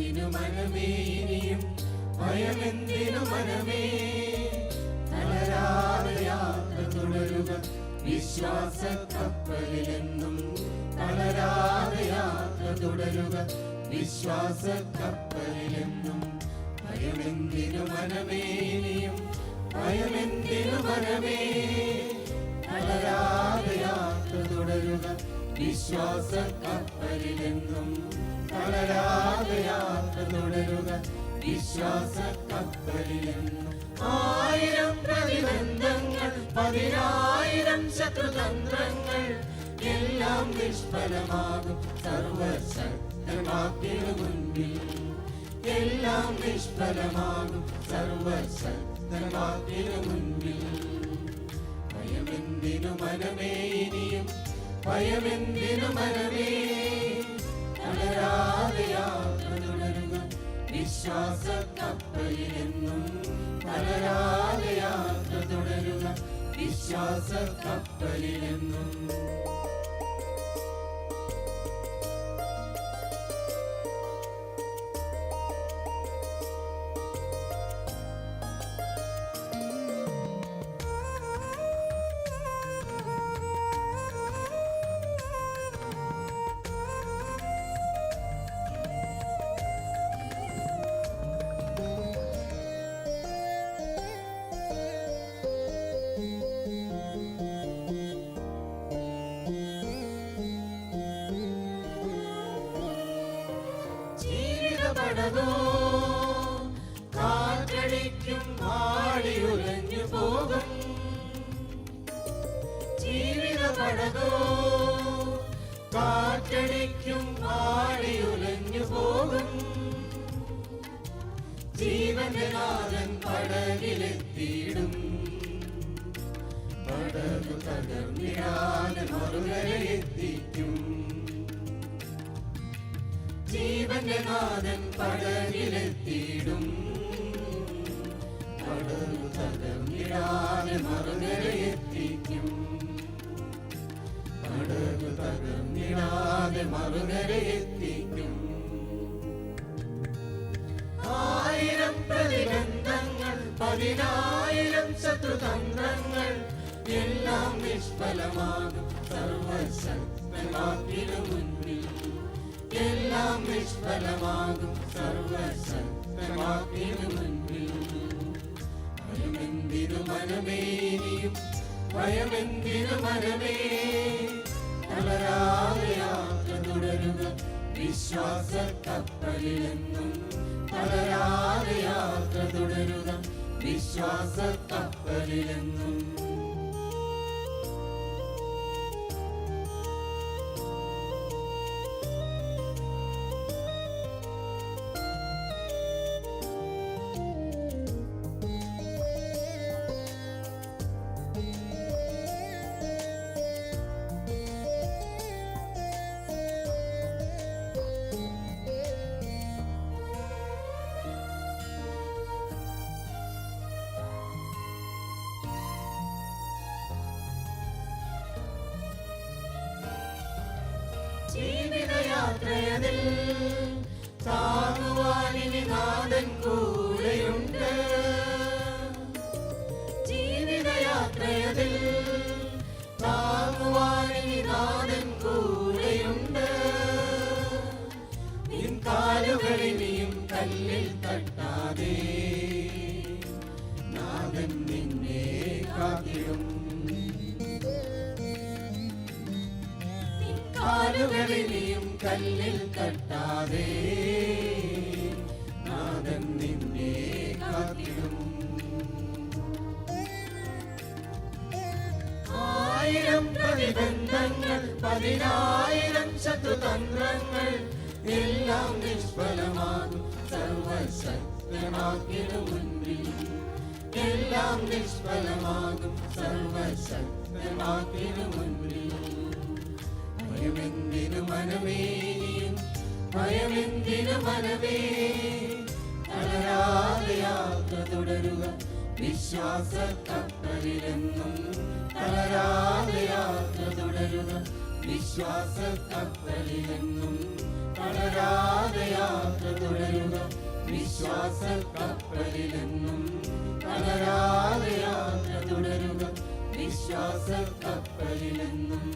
ഭയമെന്തിനു മനമേ ഇനിയും? ഭയമെന്തിനു മനമേ? തളരാതെ യാത്ര തുടരുക. വിശ്വാസ കപ്പലിലെന്നും തളരാതെ യാത്ര തുടരുക. വിശ്വാസ കപ്പലിലെന്നും ഭയമെന്തിനു മനമേ ഇനിയും? ഭയമെന്തിനു മനമേ? തളരാതെ യാത്ര തുടരുക. വിശ്വാസ കപ്പലിലെന്നും വിശ്വാസ ആയിരം പ്രതിബന്ധങ്ങൾ പതിനായിരം ശത്രുതന്ത്രങ്ങൾ എല്ലാം നിഷ്ഫലമാകും സർവശക്തമാക്കിനു മുൻപിൽ എല്ലാം നിഷ്ഫലമാകും സർവശക്തമാക്കിനു മുൻപിൽ ഭയമെന്തിനു മനമേ ഇനിയും? ഭയമെന്തിനു മനമേ? തളരാതെ യാത്ര തുടരുക വിശ്വാസ കപ്പലിലെന്നും തളരാതെ യാത്ര തുടരുക വിശ്വാസ കപ്പലിലെന്നും ജീവിത കാറ്റടിക്കും കാറ്റടിക്കും ആടിയുലഞ്ഞു പോകും. ജീവിത കാറ്റടിക്കും കാറ്റടിക്കും ആടിയുലഞ്ഞു പോകും. ജീവനാഥൻ നാഥൻ പടകിലെത്തിയിടും. പടകു തകർന്നിടാതെ മറുകരയെത്തിക്കും ജീവന്റെ നാഥൻ പടകിലെത്തിയിടും. പടകു തകർന്നിടാതെ മറുകരയെത്തിക്കും പടകു തകർന്നിടാതെ മറുകരയെത്തിക്കും ആയിരം പ്രതിബന്ധങ്ങൾ പതിനായിരം ശത്രുതന്ത്രങ്ങൾ എല്ലാം നിഷ്ഫലമാകും. സർവശക്തനാക്കിനു മുൻപിൽ എല്ലാം നിഷ്ഫലമാകും സർവശക്തമാക്കിനു മനമേനിയും ഭയമെന്തിനു മനമേ? തളരാതെ യാത്ര തുടരുക വിശ്വാസ കപ്പലിലെന്നും തളരാതെ യാത്ര തുടരുക ജീവിതയാത്രയതിൽ താങ്ങുവാനിനി നാഥൻ കാലുകളിനിയും കല്ലിൽ കട്ടാതെ നാഥൻ നിന്നെ കാത്തിടും. ആയിരം പ്രതിബന്ധങ്ങൾ പതിനായിരം ശത്രുതന്ത്രങ്ങൾ എല്ലാം നിഷ്ഫലമാകും. സർവശക്തനാക്കിനു മുൻപിൽ എല്ലാം നിഷ്ഫലമാകും. സർവശക്തനാക്കിനു മുൻപിൽ മനമേ ഭയമെന്തിനു മനമേ? തളരാതെ തുടരുക വിശ്വാസ കപ്പലിലെന്നും തളരാതെ യാത്ര തുടരുക വിശ്വാസ കപ്പലിലെന്നും തളരാതെ യാത്ര തുടരുക വിശ്വാസ കപ്പലിലെന്നും തളരാതെ യാത്ര തുടരുക വിശ്വാസ കപ്പലിലെന്നും